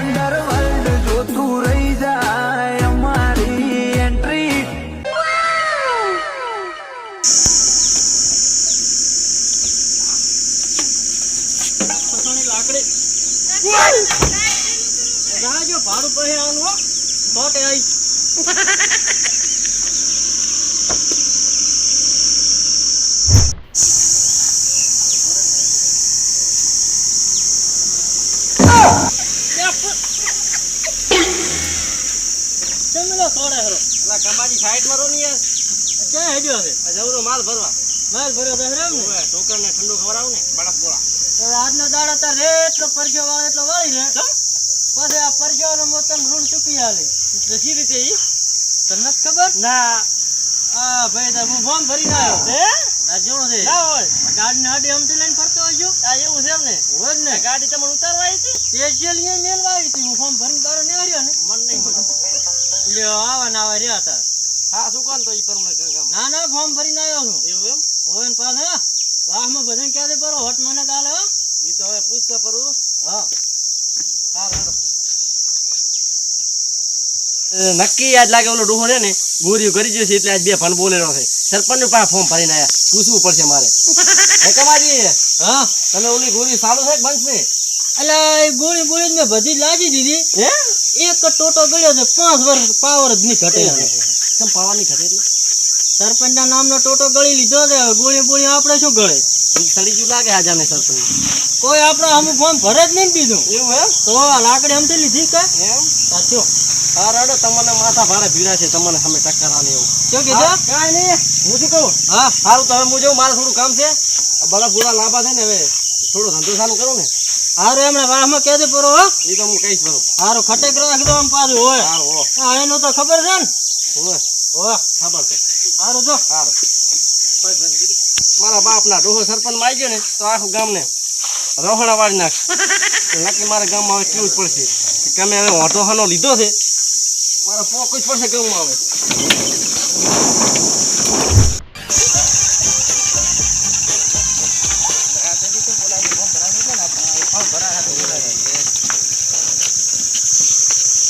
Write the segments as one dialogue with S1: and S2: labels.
S1: Sen
S2: darıl કંબાજી side મારો ને યાર.
S1: ક્યાં હેડ્યો છે?
S2: આ જવરો માલ ભરવા.
S1: માલ ભર્યો તો હરામ ને
S2: છોકરાને ઠંડુ ખવડાવું ને? બળક ગોળા
S1: તો આજનો દાડો તાર રે એટલો પરસ્યો વાળ એટલો વાળી રે પછી આ પરસ્યો મોતન ઋણ ચૂકી આલે
S2: સી રીતે ઈ?
S1: તને ખબર?
S2: ના.
S1: આ ભાઈ તાર હું ફોર્મ ભરીને આવ્યો.
S2: હે?
S1: જેવો છે.
S2: ના હોય.
S1: ગાડી ને હાડી અમથી લઈને ફરતો હોય છું?
S2: આ એવું છે એમ ને?
S1: હોય ને.
S2: ગાડી તમને ઉતારવા આવી હતી?
S1: સ્પેશિયલ અહીંયા આવી હતી. હું ફોર્મ ભરીને બારો નીકળ્યો ને.
S2: મન નહીં મળે
S1: લ્યો આવા ના રહ્યા હતા
S2: હા શું કોણ તો ઈ પરમને કામ?
S1: ના ના ફોર્મ ભરીને આવ્યો હું
S2: એવું એમ?
S1: હોય ને પાછા. વાહમાં ભજન ક્યારે પરો હોટ મને કાલે હો.
S2: ઈ તો હવે પૂછતા પરું
S1: હા.
S2: સારું હાલો નક્કી યાદ લાગે ઓલો ડોહો ને ગોરીઓ કરી છે એટલે આજ બે ફન બોલેલો છે. સરપંચ પાસે ફોર્મ ભરીને આવ્યા પૂછવું પડશે મારે. હે કમાજી?
S1: હા.
S2: તમે ઓલી ગોરી સારું છે કે બંધ છે?
S1: એટલે ગોળી બોળી મેં બધી લાજી દીધી.
S2: હે?
S1: એક ટોટો ગળ્યો છે પાંચ વર્ષ પાવર જ નહીં ઘટે
S2: કેમ પાવાની ઘટે એટલે?
S1: સરપંચના નામનો ટોટો ગળી લીધો છે ગોળી ગોળી આપણે શું ગળે?
S2: સડી જુ લાગે આજાને સરપંચ.
S1: કોઈ આપણે અમુક ફોર્મ ભરે જ નહીં દીધું.
S2: એવું એમ?
S1: તો આ લાકડી અમથી લીધી કે?
S2: એમ?
S1: સાચો
S2: હા રાડો તમને માથા ભારે ભીડા છે તમને સામે ટક્કર આને એવું.
S1: શું કીધું?
S2: કાંઈ નહીં હું શું કહું?
S1: હા.
S2: સારું તો હવે હું જઉં મારે થોડું કામ છે. બળા પૂરા લાંબા છે ને હવે થોડો ધંધો ચાલુ કરું ને.
S1: હારું એમણે વાહમાં કહી દે પરો હો.
S2: એ તો હું કહીશ બરું
S1: હારું ખટેક રાખજો આમ પાછું હોય
S2: હારું હો
S1: એનું તો ખબર છે ને?
S2: હોવે
S1: હોય
S2: ખબર છે.
S1: હારું જો.
S2: સારું મારા બાપના ડોહો સરપંચમાં આવી ગયો ને તો આખું ગામને રોહણા વાળી નાખ નક્કી મારા ગામમાં હવે કેવું જ પડશે? તમે હવે ઓઢો હાનો લીધો છે મારા પોક જ પડશે ગામમાં હવે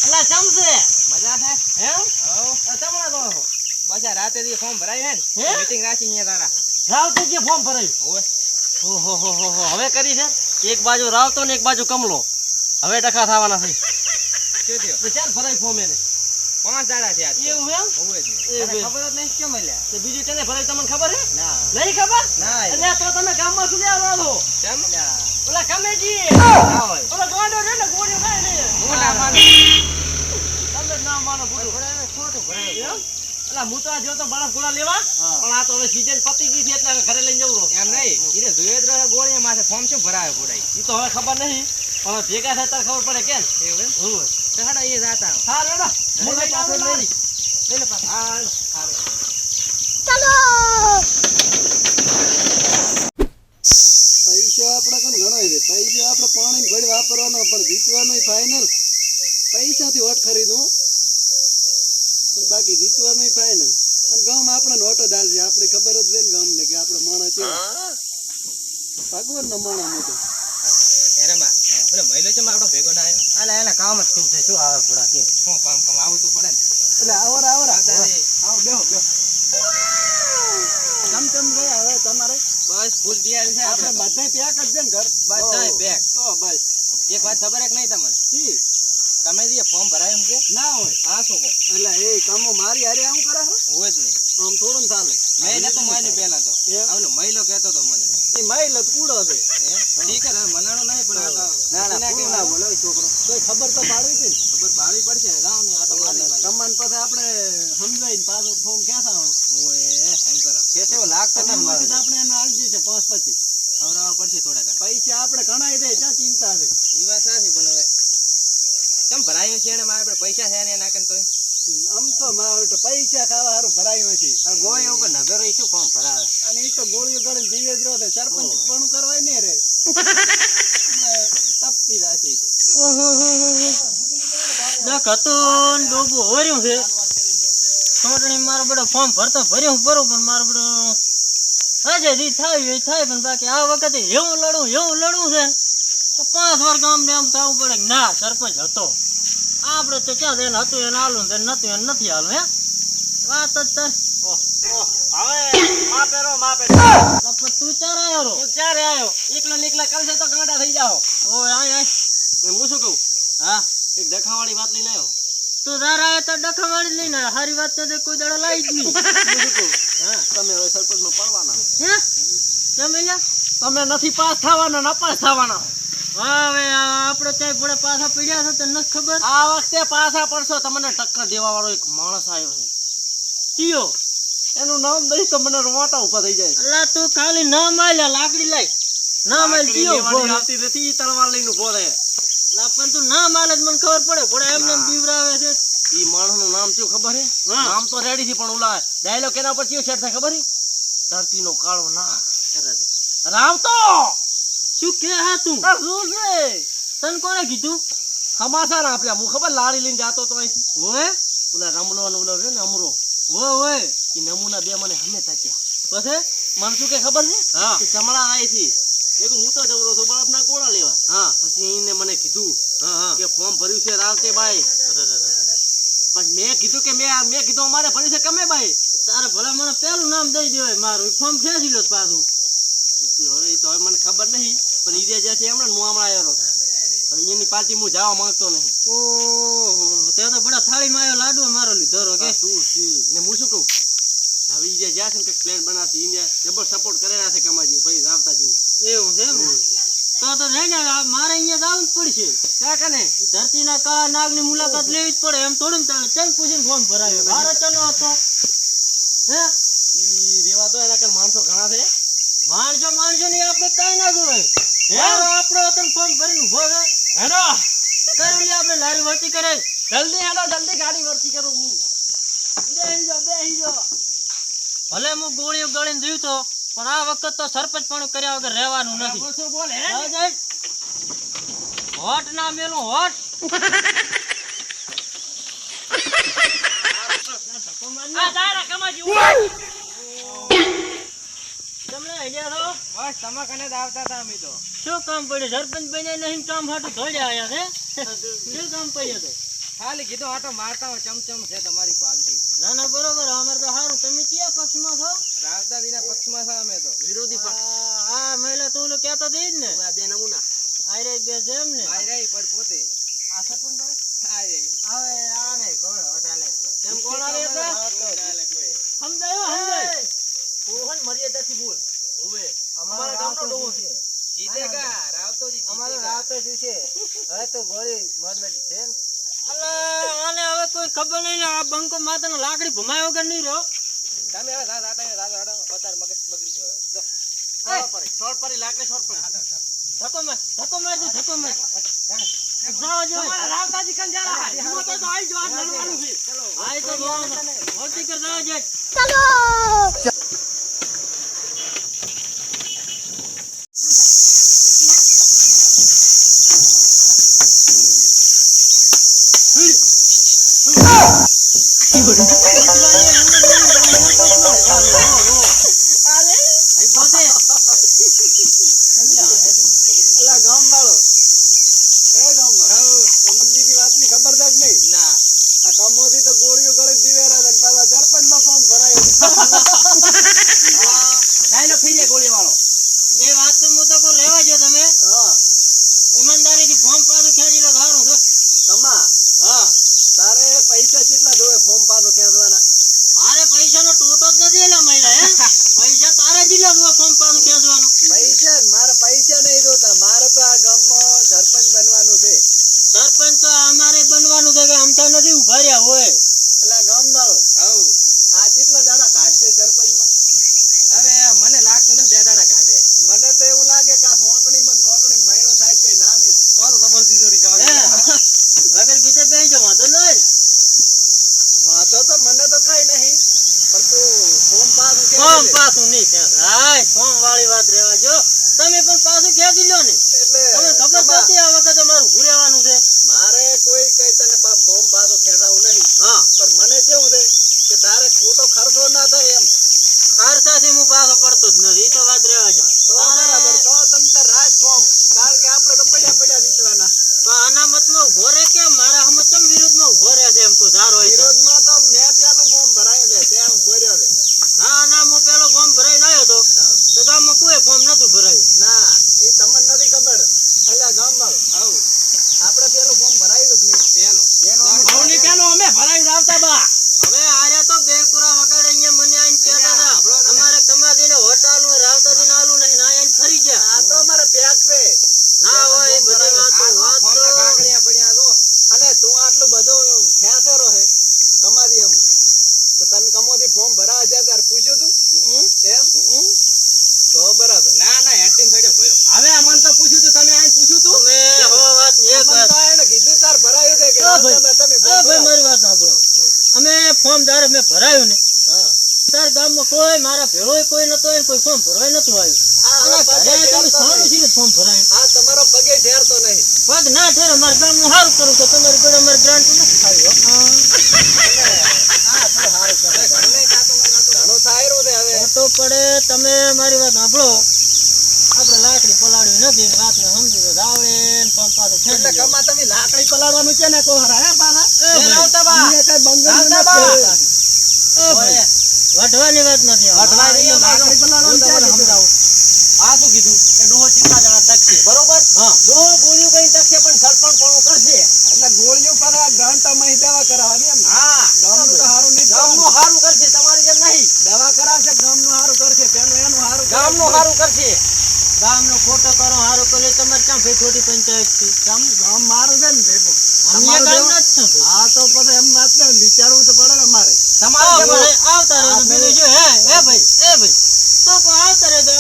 S1: અલા ચમશે
S2: મજા છે
S1: એમ
S2: આ તમારા તો બસ રાતે દી ફોર્મ ભરાય હે? ને મીટિંગ રાખી અહીંયા તારા.
S1: રાવતે જે ફોર્મ ભરાયું?
S2: ઓય ઓહો હો હો હો હવે કરી છે? એક બાજુ રાવતો ને એક બાજુ કમલો. હવે ટકા થવાના છે. શું થયો? ચાર ભરાય ફોર્મ એને. પાંચ દાડા થયા
S1: એવું એમ.
S2: ખબર જ નહીં કેમ મળ્યા? તો બીજું તેને ભરાય તમને ખબર હે
S1: ના.
S2: નહીં ખબર?
S1: ના.
S2: તો તમે ગામમાં શું લેવા રહો કેમ? ઓલા કમેજી ઓલા ગોડો રે ને ગોડો ખાય ને
S1: હું ના માનું.
S2: તમે જ ના માનો ખોટું ખોટું ભરાય અલા હું તો આ જો તો બરફ ગોળા લેવા? પણ આ તો હવે સીઝન પતી ગઈ છે એટલે ઘરે લઈને જવું.
S3: એમ નહીં. એને જોયે જ રહે ગોળીએ માથે ફોર્મ શું ભરાયો ગોળાઈ
S2: ઈ તો હવે ખબર નહીં પણ ભેગા થાય તાર ખબર પડે કેમ?
S3: એવું એમ? તો હાડા એ જાતા
S2: હા રેડા હું
S3: લઈ
S2: આવું લઈ લે પાછો. હા હાલો.
S4: પૈસા આપણે કોણ ગણાય છે પૈસા આપણે પાણી ભરી વાપરવાનો પણ જીતવાનું ફાઇનલ પૈસાથી વોટ ખરીદવું પણ બાકી જીતવાનું ફાઇનલ અને ગામ આપણે નોટો ડાલ છે આપણે ખબર જ છે ને ગામને કે આપણે માણસ છે ભગવાન નો માણા મોટો
S3: એરેમાં. મહિલો છે આપણો ભેગો ના આવ્યો
S1: અલા એના કામ જ શું છે. શું આવે થોડા કે?
S3: શું કામ કામ? આવું તો પડે ને.
S4: એટલે આવર આવર. આવો બેહો બેહો. ચમ ચમ ગયા હવે તમારે
S3: બસ ફૂલ તૈયારી છે
S4: આપણે
S3: આપણે
S4: બધા પેક જ છે ને ઘર?
S3: બધાય પેક.
S4: તો બસ.
S3: એક વાત ખબર એક નહીં તમને? તમે જે ફોર્મ ભરાયું છે
S4: ના હોય.
S3: હા શું કહો?
S4: એટલે એ કામો મારી હારે આવું કરે
S3: હોય જ નહીં.
S4: આમ થોડું ને ચાલે
S3: મેં નતું માન્યું પહેલા તો.
S4: એમ?
S3: મહિલો કહેતો તો મને.
S4: એ માઇલ જ કૂડો છે
S3: હે? ઠીક છે હવે મનાણો નહીં પણ આ તો
S4: ના ના
S3: એના
S4: કૂડો ના બોલે એ છોકરો તોય ખબર તો પાડવી હતી ને
S3: ખબર પાડવી પડશે જાઓ ને આ તો મારી ભાઈ
S4: કમાન પાસે આપણે સમજાઈને પાછું ફોર્મ ક્યાં થવાનું
S3: કરો.
S4: એમાંથી તો આપણે એને આલજી છે પાંચ પચીસ.
S3: ખવડાવવા પડશે થોડા ઘણા.
S4: પૈસા આપણે ઘણા દે ક્યાં ચિંતા છે?
S3: એ વાત સાચી પણ હવે કેમ ભરાયું છે ને મારે? આપણે પૈસા છે ને નાખે તોય?
S4: આમ તો મારે તો પૈસા ખાવા સારું ભરાયું છે
S3: આ ગોળી ઉપર નગરો ઈ શું ફોર્મ ભરાવે?
S4: અને એ તો ગોળીઓ ગળે જીવે જ રહો સરપંચ પણ કરવાય નહીં રે. તપતી રાશી છે.
S1: દેખ હતો હોર્યું છે. ચૂંટણી મારો બધો ફોર્મ ભરતો ભર્યું ભરું પણ મારો બધો આજે રી થાય એ થાય પણ બાકી આ વખતે એવું લડવું એવું લડવું છે. તો પાંચ વાર ગામને આમ થવું પડે ના સરપંચ હતો. આપણે તો ક્યાં એને હતું એને હાલું ને નતું એને નથી હાલું હે? વાત જ તાર. તું ચાર આવ્યો રો?
S2: ક્યારે આવ્યો એકલા ને એકલા કરશે તો કાંટા થઈ જાઓ.
S1: ઓ આય આય.
S2: હું શું કહું?
S1: હા.
S2: એક દેખાવાળી વાત લઈને આવ્યો
S1: તું તારા તો ડખવાડી લઈને હારી વાત તો કોઈ દાડો લાવી જ નહીં.
S2: તમે હવે સરપંચમાં પડવાના.
S1: હે? કેમ એલા?
S2: તમે નથી પાસ થવાના નપાસ થવાના.
S1: હવે આ આપણે ત્યાં પડે પાછા પીડ્યા છે તને નથી ખબર.
S2: આ વખતે પાછા પડશો તમને ટક્કર દેવા વાળો એક માણસ આવ્યો છે.
S1: કયો?
S2: એનું નામ દઈ તો મને રોવાટા ઊભા થઈ જાય.
S1: અલા તું ખાલી નામ માલ્યા લાકડી લાય. નામ
S2: આવતી નથી તલવાર લઈને ઊભો રહે.
S1: લા પણ તું ના માલે મને ખબર પડે. પડે એમને એમ બીવરાવે છે.
S2: ઈ માણસનું નામ શું ખબર હે? નામ તો રેડી છે પણ ઓલા ડાયલોગ એના પર કયો સેટ થાય ખબર હે? ધરતીનો કાળો નાગ. રાવતો!
S1: શું કે હા તું?
S2: શું છે?
S1: તને કોણે કીધું?
S2: સમાચાર આપ્યા. હું ખબર લારી લઈને જતો તો ઓલા રમલો ને ઓલો છે ને અમરો.
S1: નમુના ઓય
S2: ઈ નમૂના બે મને હમે તાક્યા
S1: પછી?
S2: મને શું કે ખબર છે?
S1: હા.
S2: કે ચમડા અહીંથી એક હું તો જવરો છું બરફના કોળા લેવા.
S1: હા
S2: પછી એને મને કીધું કે ફોર્મ ભર્યું છે રાવતે બાઈ પણ મેં કીધું કે મેં મેં કીધું અમારે ભર્યું છે કમે બાઈ
S1: તારે ભલે મને પેલું નામ દઈ દેવાય મારું. ફોર્મ ખેંચી લો પાછું?
S2: હવે તો હવે મને ખબર નહીં પણ ઈ જ્યાંથી હમણાં હું હમણાં આવ્યો છું. હવે એની પાર્ટી હું જવા માંગતો નહીં.
S1: ઓહો તે તો બડા થાળી માં આવ્યો લાડુ મારો લીધો રો કે?
S2: શું સી ને હું શું કહું? હવે ઈ જે જ્યાં છે ને કંઈક પ્લેન બનાવશે ઈને જબર સપોર્ટ કરેલા છે કમાજી ભાઈ રાવતાજીને.
S1: એવું છે એમ તો તો ને મારે અહીંયા જવું જ પડશે.
S2: ક્યાં કને
S1: ધરતીના કાળા નાગની મુલાકાત લેવી જ પડે. એમ થોડું ને ચાલ પૂછીને ફોર્મ ભરાયો ભારત ચલો હતો? હે?
S2: ઈ રેવા તો એના કર માણસો ઘણા છે.
S1: માણસો માણસો ની આપણે કઈ ના જોવે મારો આપણો હતો ફોર્મ ભરીને ઊભો છે.
S2: હેડો.
S1: આપણે લારી વર્તી કરે?
S2: જલ્દી હેડો જલ્દી ગાડી વર્તી કરું હું. બેહી જાઓ બેહી
S1: ભલે હું ગોળીઓ ગળીને જોયું તો પણ આ વખત તો સરપંચ પણ કર્યા વગર રહેવાનું નથી. હોટ ના મેલું હોટ. શું કામ પડ્યું? સરપંચ બન્યા નહીં કામ હાટું ધોડ્યા આયા છે શું કામ પડ્યું
S3: ખાલી કીધું આટો મારતા હોય ચમચમ છે તમારી ક્વોલિટી
S1: ના ના બરોબર અમારે તો સારું તમે કયા પક્ષમાં છો?
S3: રાવતાજીના પક્ષમાં છો અમે તો.
S2: વિરોધી પક્ષ.
S1: આ આ મહિલા તું ઓલો કહેતો હતી જ ને.
S2: આ બે નમૂના.
S1: આયરે બે છે એમ ને?
S3: રહી પણ પોતે.
S1: આ સરપંચ
S3: આ આવે
S1: આ ને કોણ હટાલે?
S2: તેમ કોણ આવે એટલે?
S1: સમજાયો સમજાય?
S2: કોણ મર્યાદાથી બોલ. હોવે.
S1: અમારા
S2: ગામનો ડોહો છે.
S3: જીતેગા રાવતોજી
S1: અમારો
S3: જીતેગા.
S1: રાતો જ છે. હવે તો ગોળી મરમેટી છે આને હવે કોઈ ખબર નહીં ને આ બંકો માતાનો લાકડી ભમાય વગર નહીં રહ્યો.
S3: તમે હવે રાત રાત રાત રાત અત્યારે મગજ બગડી ગયો જો
S2: શોર્ટ પડી. શોર્ટ પડી લાકડી શોર્ટ પડી.
S1: ધક્કો માર ધક્કો માર દે ધક્કો માર. જાઓ જો
S2: રાવતાજી કન જા રહા તો તો આઈ જો આ લડવાનું છે.
S1: આય તો મોટી કર જાઓ જે
S4: અલા ગામવાળો એ ગામવાળો તમને બીજી વાતની ખબર છે કે નહીં
S3: ના
S4: આ કમોથી તો ગોળીઓ ગળે જીવેરા છે ને પાછા સરપંચમાં ફોર્મ ભરાયું
S2: ડાયલોગ થઈ જાય ગોળી વાળો
S1: એ વાત તો હું તો કોઈ રહેવા જો તમે
S4: હા
S1: ઈમાનદારીથી ફોર્મ પાછું ખેંચી લો સારું છે
S4: તમા
S1: હા
S4: તારે પૈસા કેટલા જોવે ફોર્મ પાછો ખેંચવાના
S1: મારે પૈસાનો ટોટો જ નથી એલા મહિલા હે પૈસા તારે જ લે ફોર્મ પાછું ખેંચવાનું
S4: પૈસા મારે પૈસા નહીં જોતા મારે તો આ ગામમાં સરપંચ બનવાનું છે
S1: સરપંચ તો અમારે બનવાનું છે કે અમતા નથી ઊભા રહ્યા હોય
S4: એટલે ગામવાળો
S3: હવ
S4: આ કેટલા દાડા કાઢશે સરપંચમાં
S3: હવે મને લાગતું નથી બે દાડા કાઢે
S4: મને તો એવું લાગે કે આ સોટણી માં સોટણી મહિનો થાય કઈ ના નહીં
S2: તો તો તમારી સીધોડી
S1: હે વગર કીધે બેસી જાઓ વાંધો નહીં
S4: વાંધો તો મને તો કઈ નહીં પણ તું ફોર્મ પાછું
S1: નહીં હાય ફોર્મ વાળી
S4: અમે ફોર્મ
S1: જ્યારે મેં ભરાયું ને ત્યારે ગામમાં કોઈ મારા ભેળો કોઈ નતો કોઈ ફોર્મ ભરવાય નતું આવ્યું. ફોર્મ ભરાયું.
S4: તમારો પગે ઠેરતો નહીં.
S1: પગ ના ઠેર અમારા ગામનું સારું કરું તો તમારી જોડે અમારે ગ્રાન્ટ નથી ખાવી
S4: એટલે
S1: ફેંકી
S4: કમા તમે લાકડી પલાળવાનું છે ને કોહરા હે પાલા?
S1: એ ભાઈ,
S4: અમને કઈ બંગલો નથી
S1: રાવતા બા.
S4: કર્યો.
S1: એ ભાઈ, વઢવાની વાત નથી
S4: વઢવાની લાકડી પલાળવાનું છે ને
S2: આ શું કીધું? કે ડોહો ચિંતા જણા તકશે બરોબર?
S1: હા.
S2: ડોહો ગોળીઓ કઈ તકશે પણ કરશે?
S4: એટલે ગોળીઓ પર ગામ ઘંટામાં દવા કરાવવાની એમ
S2: હા.
S4: તો સારું નહીં
S2: ગામનું
S4: નું
S2: સારું કરશે તમારી જેમ નહીં.
S4: દવા કરાવશે ગામનું સારું કરશે પેલું એનું સારું
S2: ગામનું સારું કરશે.
S1: ગામનો ખોટો કરો હારો કરે તમારે ક્યાં ભાઈ ખોટી પંચાયત છે?
S4: ગામ ગામ મારું છે ને ભેગું.
S1: જ છો
S4: હા તો પછી એમ વાત ને વિચારવું તો પડે ને મારે
S2: તમારે
S1: તો
S2: જેમ
S1: ભાઈ આવતા રહો બીજું શું? હે હે ભાઈ એ ભાઈ. તો પણ આવતા રહે તો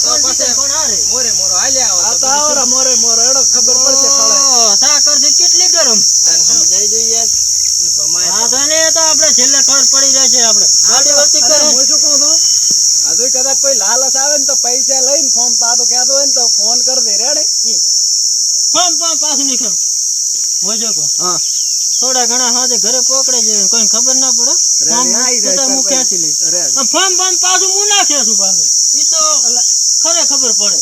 S1: કોણ જીતે
S3: પછી-
S1: કોણ હારે
S3: મોરે મોરો હાલ્યા આવો
S4: આ
S3: તો
S4: તો આવરા મોરે મોરે એડો ખબર પડશે ખળે
S1: ઓહ, સાકરથી કેટલી ગરમ
S2: સમજાઈ દઈએ યાર
S1: હા તો ને તો આપણે છેલ્લે ખબર પડી રહેશે આપણે ગાડી વળતી
S4: અરે
S1: કરે
S4: હું શું કહું છું હજુ કદાચ કોઈ લાલચ આવે ને તો પૈસા લઈને ફોર્મ પાછું કહેતો હોય ને તો ફોન કરી દે રેડી
S1: ફોન ફોન પાછું નીકળ મોજો કો.
S4: હા.
S1: થોડા ઘણા હાજે ઘરે પકડે છે કોઈ ખબર ના પડે. હું લઈશ? ફોન ફોન પાછું હું નાખે છું પાછું. એ તો ખરે ખબર પડે.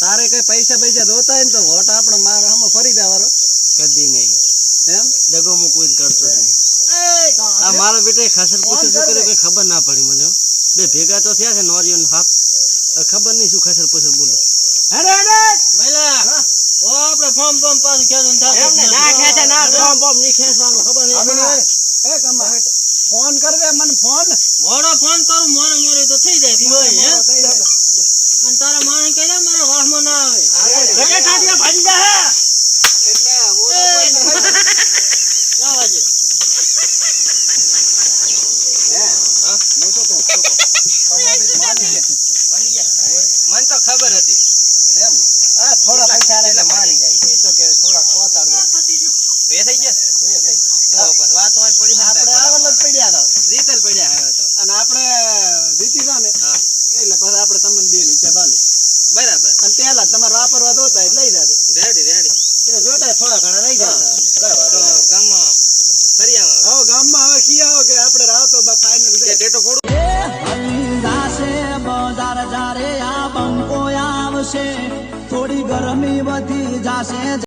S4: તારે કઈ પૈસા પૈસા દોતા હોય ને તો વોટ આપણે મારા આમાં ફરી દેવાનો.
S2: કદી નહીં.
S4: એમ?
S2: દગો હું કોઈ કરતો નહીં. આ મારા બેટા ખસર પૂછર શું કોઈ કઈ ખબર ના પડી મને બે ભેગા તો થયા છે નોરિયો ને હાથ
S5: fazendo